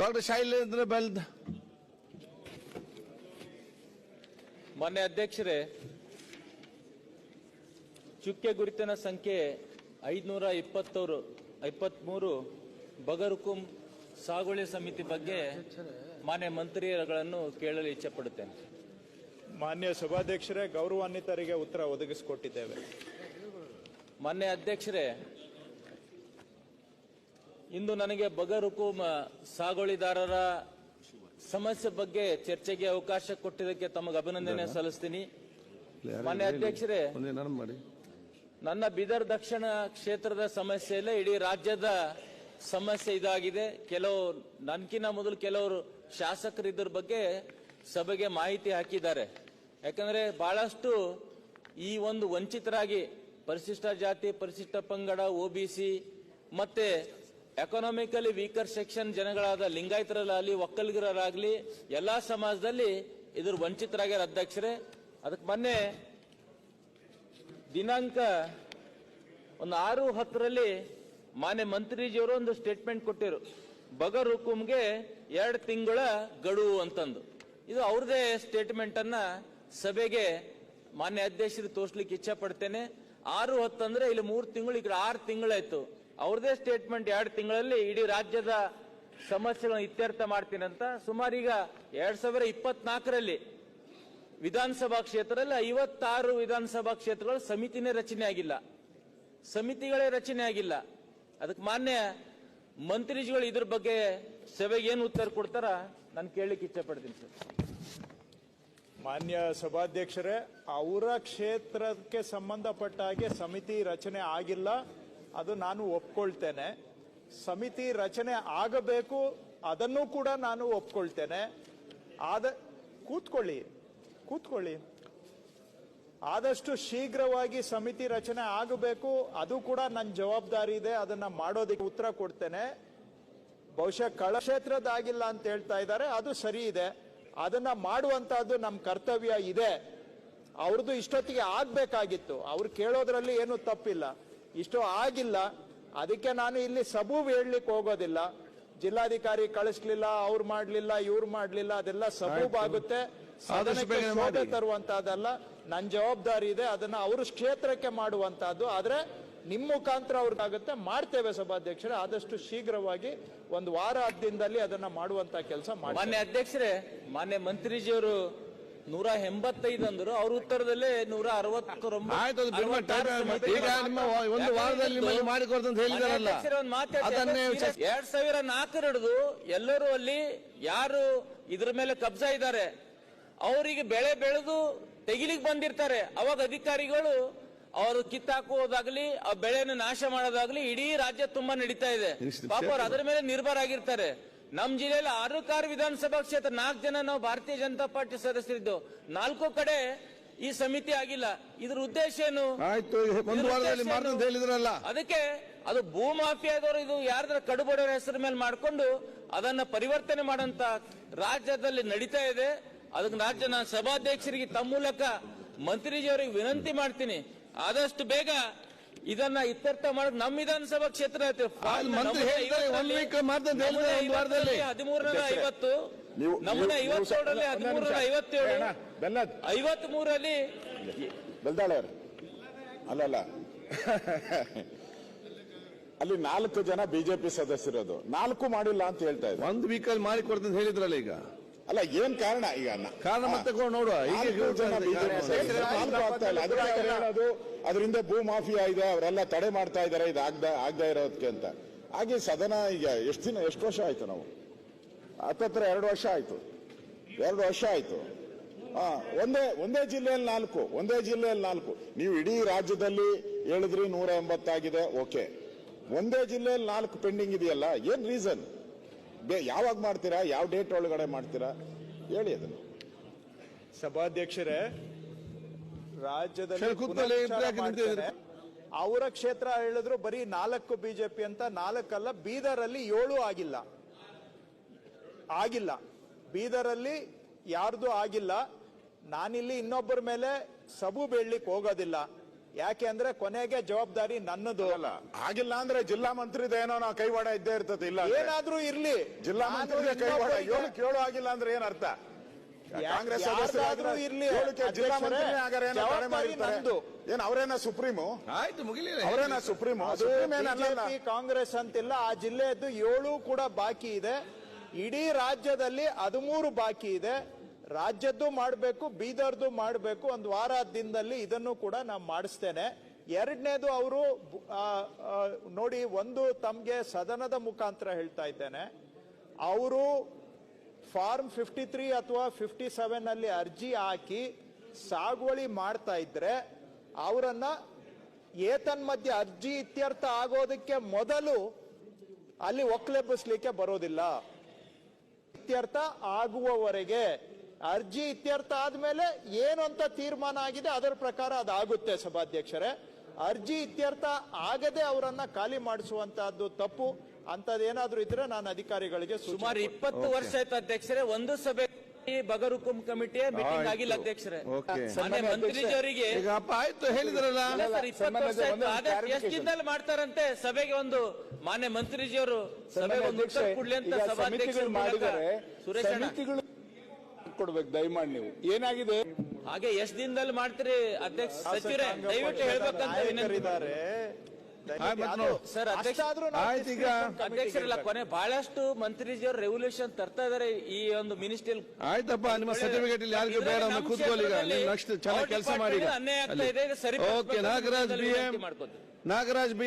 Doctor Shailendra ಬೆಲ್ದ್ ಮಾನ್ಯ ಅಧ್ಯಕ್ಷರೇ ಚುಕ್ಕೆ ಗುರುತಿನ ಸಂಖ್ಯೆ ಐದುನೂರ ಇಪ್ಪತ್ತೂರು ಇಪ್ಪತ್ಮೂರು ಬಗರುಕುಂ ಸಾಗುವಳಿ ಸಮಿತಿ ಬಗ್ಗೆ ಮಾನ್ಯ ಮಂತ್ರಿಗಳನ್ನು ಕೇಳಲು ಇಚ್ಛೆಪಡುತ್ತೇನೆ. ಮಾನ್ಯ ಸಭಾಧ್ಯಕ್ಷರೇ ಗೌರವಾನ್ವಿತರಿಗೆ ಉತ್ತರ ಒದಗಿಸಿಕೊಟ್ಟಿದ್ದೇವೆ. ಮಾನ್ಯ ಅಧ್ಯಕ್ಷರೇ ಇಂದು ನನಗೆ ಬಗರುಕುಂ ಸಾಗುವಳಿದಾರರ ಸಮಸ್ಯೆ ಬಗ್ಗೆ ಚರ್ಚೆಗೆ ಅವಕಾಶ ಕೊಟ್ಟಿದ್ದಕ್ಕೆ ತಮಗೆ ಅಭಿನಂದನೆ ಸಲ್ಲಿಸ್ತೀನಿ. ಮಾನ್ಯ ಅಧ್ಯಕ್ಷರೇ ನನ್ನ ಬೀದರ್ ದಕ್ಷಿಣ ಕ್ಷೇತ್ರದ ಸಮಸ್ಯೆ ಇಲ್ಲ ಇಡೀ ರಾಜ್ಯದ ಸಮಸ್ಯೆ ಇದಾಗಿದೆ. ಕೆಲವು ನನ್ಕಿನ ಮೊದಲು ಕೆಲವರು ಶಾಸಕರು ಇದ್ರ ಬಗ್ಗೆ ಸಭೆಗೆ ಮಾಹಿತಿ ಹಾಕಿದ್ದಾರೆ. ಯಾಕಂದ್ರೆ ಬಹಳಷ್ಟು ಈ ಒಂದು ವಂಚಿತರಾಗಿ ಪರಿಶಿಷ್ಟ ಜಾತಿ ಪರಿಶಿಷ್ಟ ಪಂಗಡ ಒಬಿಸಿ ಮತ್ತೆ ಎಕನಾಮಿಕಲಿ ವೀಕರ್ ಸೆಕ್ಷನ್ ಜನಗಳಾದ ಲಿಂಗಾಯತರಲ್ಲಾಗಲಿ ಒಕ್ಕಲಿಗರಾಗಲಿ ಎಲ್ಲಾ ಸಮಾಜದಲ್ಲಿ ಇದ್ರ ವಂಚಿತರಾಗ್ಯಾರ ಅಧ್ಯಕ್ಷರೇ. ಅದಕ್ಕೆ ಮೊನ್ನೆ ದಿನಾಂಕ ಒಂದು ಆರು ಹತ್ತರಲ್ಲಿ ಮಾನ್ಯ ಮಂತ್ರಿಜಿಯವರು ಒಂದು ಸ್ಟೇಟ್ಮೆಂಟ್ ಕೊಟ್ಟಿರು. ಬಗರ್ ಹುಕುಮ್ಗೆ ಎರಡು ತಿಂಗಳ ಗಡುವು ಅಂತಂದು. ಇದು ಅವ್ರದೇ ಸ್ಟೇಟ್ಮೆಂಟ್ ಅನ್ನ ಸಭೆಗೆ ಮಾನ್ಯ ಅಧ್ಯಕ್ಷರು ತೋರಿಸ್ಲಿಕ್ಕೆ ಇಚ್ಛೆ ಪಡ್ತೇನೆ. ಆರು ಹತ್ತಂದ್ರೆ ಇಲ್ಲಿ ಮೂರು ತಿಂಗಳು, ಈ ಕಡೆ ಆರು ತಿಂಗಳಾಯ್ತು. ಅವ್ರದೇ ಸ್ಟೇಟ್ಮೆಂಟ್ ಎರಡು ತಿಂಗಳಲ್ಲಿ ಇಡೀ ರಾಜ್ಯದ ಸಮಸ್ಯೆಗಳನ್ನು ಇತ್ಯರ್ಥ ಮಾಡ್ತೀನಿ ಅಂತ ಸುಮಾರು ಈಗ ಎರಡ್ ಸಾವಿರ ಇಪ್ಪತ್ನಾಲ್ಕರಲ್ಲಿ ವಿಧಾನಸಭಾ ಕ್ಷೇತ್ರದಲ್ಲಿ ಐವತ್ತಾರು ವಿಧಾನಸಭಾ ಕ್ಷೇತ್ರಗಳು ಸಮಿತಿನೇ ರಚನೆ ಆಗಿಲ್ಲ. ಸಮಿತಿಗಳೇ ರಚನೆ ಆಗಿಲ್ಲ. ಅದಕ್ಕೆ ಮಾನ್ಯ ಮಂತ್ರಿಗಳು ಇದ್ರ ಬಗ್ಗೆ ಸಭೆಗೆ ಏನು ಉತ್ತರ ಕೊಡ್ತಾರ? ನಾನು ಕೇಳಲಿಕ್ಕೆ ಇಚ್ಛೆ ಪಡ್ತೀನಿ ಸರ್. ಮಾನ್ಯ ಸಭಾಧ್ಯಕ್ಷರೇ, ಅವರ ಕ್ಷೇತ್ರಕ್ಕೆ ಸಂಬಂಧಪಟ್ಟ ಹಾಗೆ ಸಮಿತಿ ರಚನೆ ಆಗಿಲ್ಲ. ಅದು ನಾನು ಒಪ್ಕೊಳ್ತೇನೆ. ಸಮಿತಿ ರಚನೆ ಆಗಬೇಕು, ಅದನ್ನು ಕೂಡ ನಾನು ಒಪ್ಕೊಳ್ತೇನೆ. ಆದ, ಕೂತ್ಕೊಳ್ಳಿ ಕೂತ್ಕೊಳ್ಳಿ. ಆದಷ್ಟು ಶೀಘ್ರವಾಗಿ ಸಮಿತಿ ರಚನೆ ಆಗಬೇಕು, ಅದು ಕೂಡ ನನ್ನ ಜವಾಬ್ದಾರಿ ಇದೆ, ಅದನ್ನ ಮಾಡೋದಕ್ಕೆ ಉತ್ತರ ಕೊಡ್ತೇನೆ. ಬಹುಶಃ ಕಳಕ್ಷೇತ್ರದಾಗಿಲ್ಲ ಅಂತ ಹೇಳ್ತಾ ಇದ್ದಾರೆ, ಅದು ಸರಿ ಇದೆ. ಅದನ್ನ ಮಾಡುವಂತಹದ್ದು ನಮ್ಮ ಕರ್ತವ್ಯ ಇದೆ. ಅವ್ರದ್ದು ಇಷ್ಟೊತ್ತಿಗೆ ಆಗ್ಬೇಕಾಗಿತ್ತು. ಅವ್ರು ಕೇಳೋದ್ರಲ್ಲಿ ಏನು ತಪ್ಪಿಲ್ಲ. ಇಷ್ಟು ಆಗಿಲ್ಲ. ಅದಕ್ಕೆ ನಾನು ಇಲ್ಲಿ ಸಬೂಬ್ ಹೇಳಲಿಕ್ಕೆ ಹೋಗೋದಿಲ್ಲ. ಜಿಲ್ಲಾಧಿಕಾರಿ ಕಳಿಸ್ಲಿಲ್ಲ ಅವ್ರು ಮಾಡ್ಲಿಲ್ಲ ಇವ್ರು ಮಾಡ್ಲಿಲ್ಲ ಅದೆಲ್ಲ ಸಬೂಬ್ ಆಗುತ್ತೆ. ಶೋಭೆ ತರುವಂತಹದ್ದಲ್ಲ. ನನ್ನ ಜವಾಬ್ದಾರಿ ಇದೆ ಅದನ್ನ ಅವ್ರ ಕ್ಷೇತ್ರಕ್ಕೆ ಮಾಡುವಂತಹದ್ದು. ಆದ್ರೆ ನಿಮ್ಮ ಮುಖಾಂತರ ಅವ್ರಿಗಾಗುತ್ತೆ. ಮಾಡ್ತೇವೆ ಸಭಾಧ್ಯಕ್ಷರೇ ಆದಷ್ಟು ಶೀಘ್ರವಾಗಿ ಒಂದು ವಾರ ದಿನದಲ್ಲಿ ಅದನ್ನ ಮಾಡುವಂತ ಕೆಲಸ ಮಾಡಿ ಮಾನ್ಯ ಅಧ್ಯಕ್ಷರೇ ಮಾನ್ಯ ಮಂತ್ರಿಜಿಯವರು ನೂರ ಎಂಬತ್ತೈದು ಅಂದ್ರು ಅವ್ರ ಉತ್ತರದಲ್ಲೇ ನೂರ ಆಯ್ತು ಅದು ಬಿಡುವ time ಆಗಿದೆ. ಈಗ ನಿಮ್ಮ ಒಂದು ವಾರದಲ್ಲಿ ನಿಮ್ಮಲ್ಲಿ ಮಾಡಿಕೊಡ್ತು ಅಂತ ಹೇಳಿದಾರಲ್ಲ ಅದನ್ನೇ ಚರ್ಚೆ- ಎರಡ್ ಸಾವಿರ ನಾಲ್ಕರ ಹಿಡಿದು ಎಲ್ಲರೂ ಅಲ್ಲಿ ಯಾರು ಇದ್ರ ಮೇಲೆ ಕಬ್ಜಾ ಇದ್ದಾರೆ ಅವರಿಗೆ ಬೆಳೆ ಬೆಳೆದು ತೆಗಿಲಿಕ್ ಬಂದಿರ್ತಾರೆ. ಅವಾಗ ಅಧಿಕಾರಿಗಳು ಅವರು ಕಿತ್ತಾಕುವುದಾಗ್ಲಿ ಆ ಬೆಳೆಯನ್ನು ನಾಶ ಮಾಡೋದಾಗ್ಲಿ ಇಡೀ ರಾಜ್ಯ ತುಂಬಾ ನಡೀತಾ ಇದೆ. ಪಾಪ ಅವ್ರು ಅದರ ಮೇಲೆ ನಿರ್ಭರ ಆಗಿರ್ತಾರೆ. ನಮ್ ಜಿಲ್ಲೆಯಲ್ಲಿ ಆರು ಕಾರು ವಿಧಾನಸಭಾ ಕ್ಷೇತ್ರ ನಾಲ್ಕು ಜನ ನಾವು ಭಾರತೀಯ ಜನತಾ ಪಾರ್ಟಿ ಸದಸ್ಯರಿದ್ದು. ನಾಲ್ಕು ಕಡೆ ಈ ಸಮಿತಿ ಆಗಿಲ್ಲ. ಇದ್ರ ಉದ್ದೇಶ ಏನು? ಆಯ್ತು ಒಂದು ಇದ್ರ ವಾರದಲ್ಲಿ ಉದ್ದೇಶ ಅಂತ ಹೇಳಿದ್ರಲ್ಲ. ಅದಕ್ಕೆ ಅದು ಭೂ ಮಾಫಿಯಾದವರು ಇದು ಯಾರ್ದ್ರ ಕಡುಬಡವರ ಹೆಸರು ಮೇಲೆ ಮಾಡಿಕೊಂಡು ಅದನ್ನ ಪರಿವರ್ತನೆ ಮಾಡಂತ ರಾಜ್ಯದಲ್ಲಿ ನಡೀತಾ ಇದೆ. ಅದಕ್ಕೆ ರಾಜ್ಯ ನಾನು ಸಭಾಧ್ಯಕ್ಷರಿಗೆ ತಮ್ಮ ಮೂಲಕ ಮಂತ್ರಿಜಿಯವರಿಗೆ ವಿನಂತಿ ಮಾಡ್ತೀನಿ. ಆದಷ್ಟು ಬೇಗ ಇದನ್ನ ಇತ್ಯರ್ಥ ಮಾಡಕ್ ನಮ್ಮ ವಿಧಾನಸಭಾ ಕ್ಷೇತ್ರ. ಹದಿಮೂರರ ಐವತ್ತು ನಮ್ಮನ್ನ ಐವತ್ತೇಳರಲ್ಲಿ ಒಂದು ಐವತ್ತೇಳು ಐವತ್ ಮೂರಲ್ಲಿ ಬೆಲ್ದಾಳೆ ಅಲ್ಲ ಅಲ್ಲಲ್ಲ ಅಲ್ಲಿ ನಾಲ್ಕು ಜನ ಬಿಜೆಪಿ ಸದಸ್ಯರದು ನಾಲ್ಕು ಮಾಡಿಲ್ಲ ಅಂತ ಹೇಳ್ತಾ ಇದ್ದಾರೆ. ಒಂದು ವೀಕಲ್ಲಿ ಮಾಡಿ ಕೊಡ್ತಂತ ಅಂತ ಹೇಳಿದ್ರಲ್ಲ ಈಗ. ಅಲ್ಲ ಏನ್ ಕಾರಣ ಈಗ ಕಾರಣ ಮತ್ತೆ ನೋಡುವ. ಹೇಳೋದು ಅದರಿಂದ ಭೂ ಮಾಫಿಯಾ ಇದೆ ಅವರೆಲ್ಲ ತಡೆ ಮಾಡ್ತಾ ಇದ್ದಾರೆ ಇದು ಆಗ್ದ ಆಗ್ತಾ ಇರೋದಕ್ಕೆ ಅಂತ. ಹಾಗೆ ಸದನ ಈಗ ಎಷ್ಟು ದಿನ ಎಷ್ಟು ವರ್ಷ ಆಯ್ತು ನಾವು? ಹತ್ತತ್ರ ಎರಡು ವರ್ಷ ಆಯ್ತು. ಎರಡು ವರ್ಷ ಆಯ್ತು. ಹಾ ಒಂದೇ ಒಂದೇ ಜಿಲ್ಲೆಯಲ್ಲಿ ನಾಲ್ಕು ಒಂದೇ ಜಿಲ್ಲೆಯಲ್ಲಿ ನಾಲ್ಕು. ನೀವು ಇಡೀ ರಾಜ್ಯದಲ್ಲಿ ಹೇಳಿದ್ರಿ ನೂರ ಎಂಬತ್ತಾಗಿದೆ ಓಕೆ. ಒಂದೇ ಜಿಲ್ಲೆಯಲ್ಲಿ ನಾಲ್ಕು ಪೆಂಡಿಂಗ್ ಇದೆಯಲ್ಲ ಏನ್ ರೀಸನ್ ಯಾವಾಗ ಮಾಡ್ತೀರಾ? ಯಾವ ಡೇಟ್ ಒಳಗಡೆ ಮಾಡ್ತೀರಾ? ಹೇಳಿ ಅದನ್ನು. ಸಭಾಧ್ಯಕ್ಷರೇ ರಾಜ್ಯದಲ್ಲಿ? ಅವರ ಕ್ಷೇತ್ರ ಹೇಳಿದ್ರು ಬರೀ ನಾಲ್ಕು ಬಿಜೆಪಿ ಅಂತ ನಾಲ್ಕಲ್ಲ ಬೀದರಲ್ಲಿ ಏಳು ಆಗಿಲ್ಲ. ಆಗಿಲ್ಲ. ಬೀದರಲ್ಲಿ ಯಾರ್ದು ಆಗಿಲ್ಲ. ನಾನಿಲ್ಲಿ ಇನ್ನೊಬ್ಬರ ಮೇಲೆ ಸಬು ಬೀಳ್ಲಿಕ್ಕೆ ಹೋಗೋದಿಲ್ಲ. ಯಾಕೆ ಅಂದ್ರೆ ಕೊನೆಗೆ ಜವಾಬ್ದಾರಿ ನನ್ನದು. ಅಲ್ಲ ಆಗಿಲ್ಲ ಅಂದ್ರೆ ಜಿಲ್ಲಾ ಮಂತ್ರಿದೇನೋ ನಾವು ಕೈವಾಡ ಇದ್ದೇ ಇರ್ತದೆ ಇಲ್ಲ. ಏನಾದ್ರೂ ಇರ್ಲಿ. ಜಿಲ್ಲಾ ಮಂತ್ರಿ ಕೈವಾಡ ಏಳು ಕೇಳು ಆಗಿಲ್ಲ ಅಂದ್ರೆ ಏನ್ ಅರ್ಥ? ಕಾಂಗ್ರೆಸ್ ಸದಸ್ಯರಾದ್ರೂ ಇರ್ಲಿ, ಜಿಲ್ಲಾ ಮಂತ್ರಿ ಆಗಾರೆ ಏನೋ ಮಾಡಿರ್ತಾರೆ. ಏನ್ ಅವರೇನ ಸುಪ್ರೀಮು? ಆಯ್ತು ಮುಗಿಲಿಲ್ಲ. ಅವರೇನ ಸುಪ್ರೀಮು? ಬಿಜೆಪಿ ಕಾಂಗ್ರೆಸ್ ಅಂತಿಲ್ಲ. ಆ ಜಿಲ್ಲೆಯದ್ದು ಏಳು ಕೂಡ ಬಾಕಿ ಇದೆ. ಇಡೀ ರಾಜ್ಯದಲ್ಲಿ ಹದಿಮೂರು ಬಾಕಿ ಇದೆ. ರಾಜ್ಯದ್ದು ಮಾಡಬೇಕು, ಬೀದರ್ದು ಮಾಡಬೇಕು, ಒಂದು ವಾರ ದಿನದಲ್ಲಿ ಇದನ್ನು ಕೂಡ ನಾನು ಮಾಡಿಸ್ತೇನೆ. ಎರಡನೇದು ಅವರು ನೋಡಿ, ಒಂದು ತಮಗೆ ಸದನದ ಮುಖಾಂತರ ಹೇಳ್ತಾ ಇದ್ದೇನೆ. ಅವರು ಫಾರ್ಮ್ ಫಿಫ್ಟಿ ತ್ರೀ ಅಥವಾ ಫಿಫ್ಟಿ ಸೆವೆನ್ ಅಲ್ಲಿ ಅರ್ಜಿ ಹಾಕಿ ಸಾಗುವಳಿ ಮಾಡ್ತಾ ಇದ್ರೆ ಅವರನ್ನ ಏತನ್ಮಧ್ಯೆ ಅರ್ಜಿ ಇತ್ಯರ್ಥ ಆಗೋದಕ್ಕೆ ಮೊದಲು ಅಲ್ಲಿ ಒಕ್ಲೆಬ್ಬಿಸ್ಲಿಕ್ಕೆ ಬರೋದಿಲ್ಲ. ಇತ್ಯರ್ಥ ಆಗುವವರೆಗೆ ಅರ್ಜಿ ಇತ್ಯರ್ಥ ಆದ್ಮೇಲೆ ಏನು ಅಂತ ತೀರ್ಮಾನ ಆಗಿದೆ ಅದರ ಪ್ರಕಾರ ಅದಾಗುತ್ತೆ ಸಭಾಧ್ಯಕ್ಷರೇ. ಅರ್ಜಿ ಇತ್ಯರ್ಥ ಆಗದೆ ಅವರನ್ನ ಖಾಲಿ ಮಾಡಿಸುವಂತಹದ್ದು ತಪ್ಪು. ಅಂತದೇನಾದ್ರೂ ಇದ್ರೆ ನಾನು ಅಧಿಕಾರಿಗಳಿಗೆ ಸುಮಾರು ಇಪ್ಪತ್ತು ವರ್ಷ ಆಯ್ತು ಅಧ್ಯಕ್ಷರೇ ಒಂದು ಸಭೆ ಬಗರುಕುಂ ಕಮಿಟಿಯ ಮೀಟಿಂಗ್ ಆಗಿಲ್ಲ ಅಧ್ಯಕ್ಷರೇ. ಮಂತ್ರಿಜವರಿಗೆ ಈಗ ಆಯ್ತು ಹೇಳಿದ್ರಲ್ಲ. ಇಲ್ಲ ಸರ್, ಇಪ್ಪತ್ತು ವರ್ಷ ಆಯ್ತು. ಆದಷ್ಟು ಎಷ್ಟು ಮಾಡ್ತಾರಂತೆ ಸಭೆಗೆ ಒಂದು ಮಾನ್ಯ ಮಂತ್ರಿಜಿಯವರು? ಸಭೆಗೆ ಒಂದು ಉತ್ತರ ಕೊಡ್ಲಿ ಅಂತ ಸಭಾಧ್ಯಕ್ಷರು ಸಮಿತಿಗಳು ಮಾಡಿದರೆ ಸುರೇಶ್ ಅಣ್ಣ ಸಮಿತಿಗಳು ಕೊಡ್ಬೇಕು ದಯಮಾಡಿ ನೀವು. ಏನಾಗಿದೆ? ಹಾಗೆ ಎಷ್ಟು ದಿನದಲ್ಲಿ ಮಾಡ್ತೀರಿ ಅಧ್ಯಕ್ಷ ಸಚಿವರೇ? ದಯವಿಟ್ಟು ಹೇಳ್ಬೇಕಂತ ವಿನಂತಿ. ನಾಯಕರಿದ್ದಾರೆ ಆಯ್ತು, ಮತ್ತೆ ಸರ್. ಅಧ್ಯಕ್ಷರಲ್ಲ ಕೊನೆ ಬಹಳಷ್ಟು ಮಂತ್ರಿಜಿಯವರು ರೆವಲ್ಯೂಷನ್ ತರ್ತಾ ಇದಾರೆ ಈ ಒಂದು ಮಿನಿಸ್ಟ್ರಿಯಲ್ ಆಯ್ತಪ್ಪ ನಿಮ್ಮ ಸರ್ಟಿಫಿಕೇಟ್ ಇಲ್ಲಿ ಯಾರಿಗೂ ಬೇಡ ಕೂತ್ಕೊಳ್ಳಿ ನೆಕ್ಸ್ಟ್ ಚೆನ್ನಾಗಿ ಕೆಲಸ ಮಾಡಿ. ಅನ್ಯಾಯ ಆಗ್ತಾ ಇದೆ okay Nagaraj B M Nagaraj B